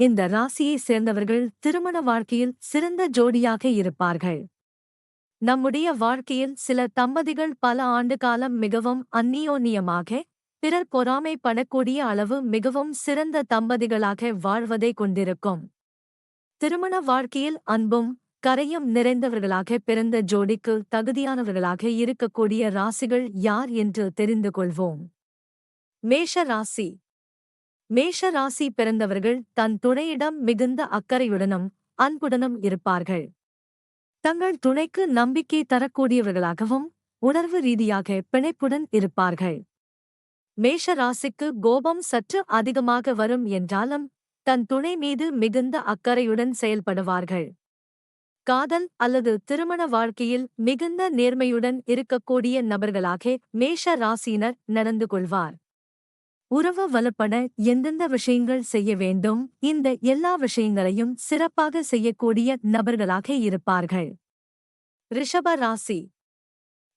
இந்த ராசியை சேர்ந்தவர்கள் திருமண வாழ்க்கையில் சிறந்த ஜோடியாக இருப்பார்கள். நம்முடைய வாழ்க்கையில் சில தம்பதிகள் பல ஆண்டு காலம் மிகவும் அந்நியோன்னியமாக பிறர் பொறாமைப்படக்கூடிய அளவு மிகவும் சிறந்த தம்பதிகளாக வாழ்வதை கொண்டிருக்கும். திருமண வாழ்க்கையில் அன்பும் கரையும் நிறைந்தவர்களாக பிறந்த ஜோடிக்கு தகுதியானவர்களாக இருக்கக்கூடிய ராசிகள் யார் என்று தெரிந்து கொள்வோம். மேஷ ராசி மேஷ ராசி பிறந்தவர்கள் தன் துணையிடம் மிகுந்த அக்கறையுடனும் அன்புடனும் இருப்பார்கள். தங்கள் துணைக்கு நம்பிக்கை தரக்கூடியவர்களாகவும் உணர்வு ரீதியாக பிணைப்புடன் இருப்பார்கள். மேஷ ராசிக்கு கோபம் சற்று அதிகமாக வரும் என்றாலும் தன் துணை மீது மிகுந்த அக்கறையுடன் செயல்படுவார்கள். காதல் அல்லது திருமண வாழ்க்கையில் மிகுந்த நேர்மையுடன் இருக்கக்கூடிய நபர்களாக மேஷ ராசியினர் நடந்து கொள்வார். உறவு வலுப்பட எந்தெந்த விஷயங்கள் செய்ய வேண்டும்? இந்த எல்லா விஷயங்களையும் சிறப்பாக செய்யக்கூடிய நபர்களாக இருப்பார்கள். ரிஷப ராசி.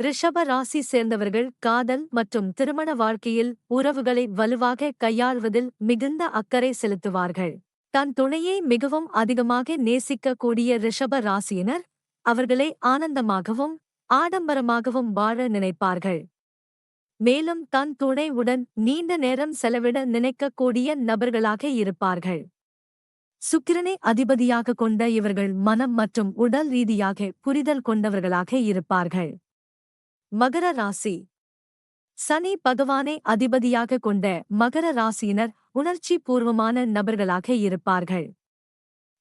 ரிஷப ராசி சேர்ந்தவர்கள் காதல் மற்றும் திருமண வாழ்க்கையில் உறவுகளை வலுவாக கையாள்வதில் மிகுந்த அக்கறை செலுத்துவார்கள். தன் துணையை மிகவும் அதிகமாக நேசிக்கக்கூடிய ரிஷப ராசியினர் அவர்களை ஆனந்தமாகவும் ஆடம்பரமாகவும் வாழ நினைப்பார்கள். மேலும் தன் துணைவுடன் நீண்ட நேரம் செலவிட நினைக்கக்கூடிய நபர்களாக இருப்பார்கள். சுக்கிரனை அதிபதியாக கொண்ட இவர்கள் மனம் மற்றும் உடல் ரீதியாக புரிதல் கொண்டவர்களாக இருப்பார்கள். மகர ராசி. சனி பகவானை அதிபதியாக கொண்ட மகர ராசியினர் உணர்ச்சி பூர்வமான நபர்களாக இருப்பார்கள்.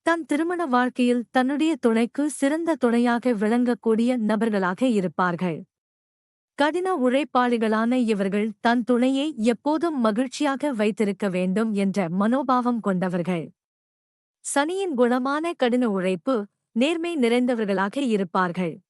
தன் திருமண வாழ்க்கையில் தன்னுடைய துணைக்கு சிறந்த துணையாக விளங்கக்கூடிய நபர்களாக இருப்பார்கள். கடின உழைப்பாளிகளான இவர்கள் தன் துணையை எப்போதும் மகிழ்ச்சியாக வைத்திருக்க வேண்டும் என்ற மனோபாவம் கொண்டவர்கள். சனியின் குணமான கடின உழைப்பு நேர்மை நிறைந்தவர்களாக இருப்பார்கள்.